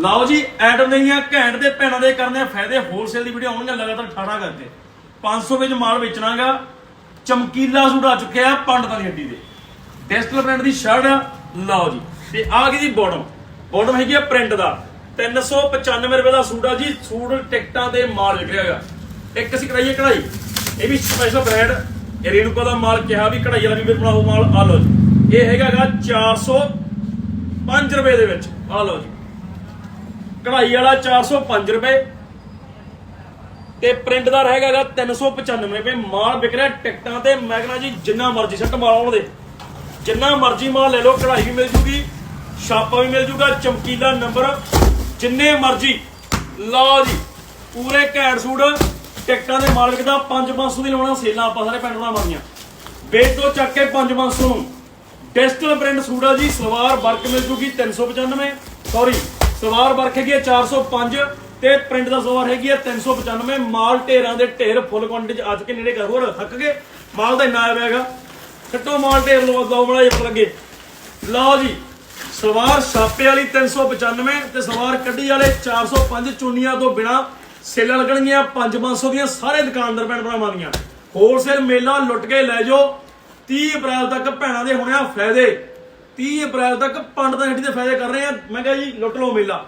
ਲਓ ਜੀ ਐਡ ਨਹੀਂ ਘੈਂਟ ਦੇ ਭੈਣਾਂ ਦੇ ਕਰਨੇ ਫਾਇਦੇ ਹੋਲਸੇਲ ਦੀ ਵੀਡੀਓ ਆਉਣਗੀਆਂ ਲਗਾਤਾਰ 18 ਕਰਕੇ। 500 ਵਿੱਚ ਮਾਲ ਵੇਚਣਾਗਾ, ਚਮਕੀਲਾ ਸੂਟ ਆ ਚੁੱਕਿਆ ਪੰਡਤਾਂ ਦੀ ਹੱਡੀ ਦੇ। ਡਿਸਟਲ ਬ੍ਰਾਂਡ ਦੀ ਸ਼ਰਟ ਆ, ਲਓ ਜੀ। ਤੇ ਆ ਗਈ ਜੀ ਬਾਟਮ ਬਾਟਮ ਹੈਗੀ ਆ ਪ੍ਰਿੰਟ ਦਾ। 395 ਰੁਪਏ ਦਾ ਸੂਟ ਆ ਜੀ, ਸੂਟ ਟਿਕਟਾਂ ਤੇ ਮਾਲ ਵਿਕ ਹੈਗਾ। ਇੱਕ ਅਸੀਂ ਕਰਾਈਏ ਕਢਾਈ। ਇਹ ਵੀ ਸਪੈਸ਼ਲ ਬ੍ਰਾਂਡ ਰੇਣੂਕਾ ਦਾ ਮਾਲ ਕਿਹਾ ਵੀ ਕਢਾਈ ਵਾਲਾ ਵੀ ਮੇਰੇ ਬਣਾਓ ਮਾਲ ਆ ਲਓ ਜੀ। ਇਹ ਹੈਗਾਗਾ 405 ਰੁਪਏ ਦੇ ਵਿੱਚ ਆ ਲਓ ਜੀ। ਕਢਾਈ ਵਾਲਾ 405 ਰੁਪਏ। ਤੇ ਪ੍ਰਿੰਟ ਦਾ ਰਹੇਗਾਗਾ 395 ਰੁਪਏ। ਮਾਲ ਵਿਕ ਰਿਹਾ ਟਿਕਟਾਂ ਤੇ। ਮੈਂ ਕਹਿੰਦਾ ਜੀ, ਜਿੰਨਾ ਮਰਜ਼ੀ ਸੱਟ ਮਾਲ ਦੇ। ਜਿੰਨਾ ਮਰਜ਼ੀ ਮਾਲ ਲੈ ਲਓ, ਕਢਾਈ ਵੀ ਮਿਲ ਜੂਗੀ, ਛਾਪਾ ਵੀ ਮਿਲ ਜੂਗਾ, ਚਮਕੀਲਾ ਨੰਬਰ, ਜਿੰਨੇ ਮਰਜ਼ੀ। ਲਓ ਜੀ, ਪੂਰੇ ਘੈਂਟ ਸੂਟ। ਟਿਕਟਾਂ ਦੇ ਮਾਲਕ ਦਾ 5-500 ਦੀ ਲਾਉਣਾ, ਸੇਲਾਂ ਆਪਾਂ ਸਾਰੇ ਪਿੰਡ ਨਾਲ ਮਾਰੀਆਂ ਵੇਚ ਤੋਂ ਚੱਕ ਕੇ 5-500 ਨੂੰ। ਡਿਜੀਟਲ ਪ੍ਰਿੰਟ ਸੂਟ ਆ ਜੀ, ਸਲਵਾਰ ਵਰਕ ਮਿਲ ਜੂਗੀ 395 ਸੌਰੀ ਸਲਵਾਰ ਵਰਕ ਹੈਗੀ ਹੈ 405 ਤੇ ਪ੍ਰਿੰਟ ਦਾ ਸਲਵਾਰ ਹੈਗੀ ਹੈ 395 ਮਾਲ ਢੇਰਾਂ ਦੇ ਢੇਰ ਫੁੱਲ ਕੁਆਂਟੀਟੀ ਚ ਅੱਜ ਕੇ ਨੇੜੇ ਕਰ ਹੋਰ ਥੱਕ ਗਏ। ਮਾਲ ਦਾ ਇੰਨਾ ਆਇਆ ਹੈਗਾ। ਛੱਟੋ ਮਾਲ ਢੇਰ ਲੋ ਲਓ ਬੜਾ ਜਿਹਾ ਲੱਗੇ। ਲਓ ਜੀ, ਸਲਵਾਰ ਛਾਪੇ ਵਾਲੀ 395 ਤੇ ਸਲਵਾਰ ਕੱਢੀ ਵਾਲੇ 405 ਚੁੰਨੀਆਂ ਤੋਂ ਬਿਨਾ ਸੇਲਾਂ ਲੱਗਣਗੀਆਂ 5-500 ਦੀਆਂ ਸਾਰੇ ਦੁਕਾਨਦਾਰ ਭੈਣ ਭਰਾਵਾਂ ਦੀਆਂ। ਹੋਲਸੇਲ ਮੇਲਾ ਲੁੱਟ ਕੇ ਲੈ ਜਾਓ। 30 ਅਪ੍ਰੈਲ ਤੱਕ ਭੈਣਾਂ ਦੇ ਹੋਣੇ ਆ ਫਾਇਦੇ। 30 ਅਪ੍ਰੈਲ ਤੱਕ ਪੰਡਤਾਂ ਹੱਟੀ ਦੇ ਫਾਇਦੇ ਕਰ ਰਹੇ ਆ। ਮੈਂ ਕਿਹਾ ਜੀ, ਲੁੱਟ ਲਓ ਮੇਲਾ।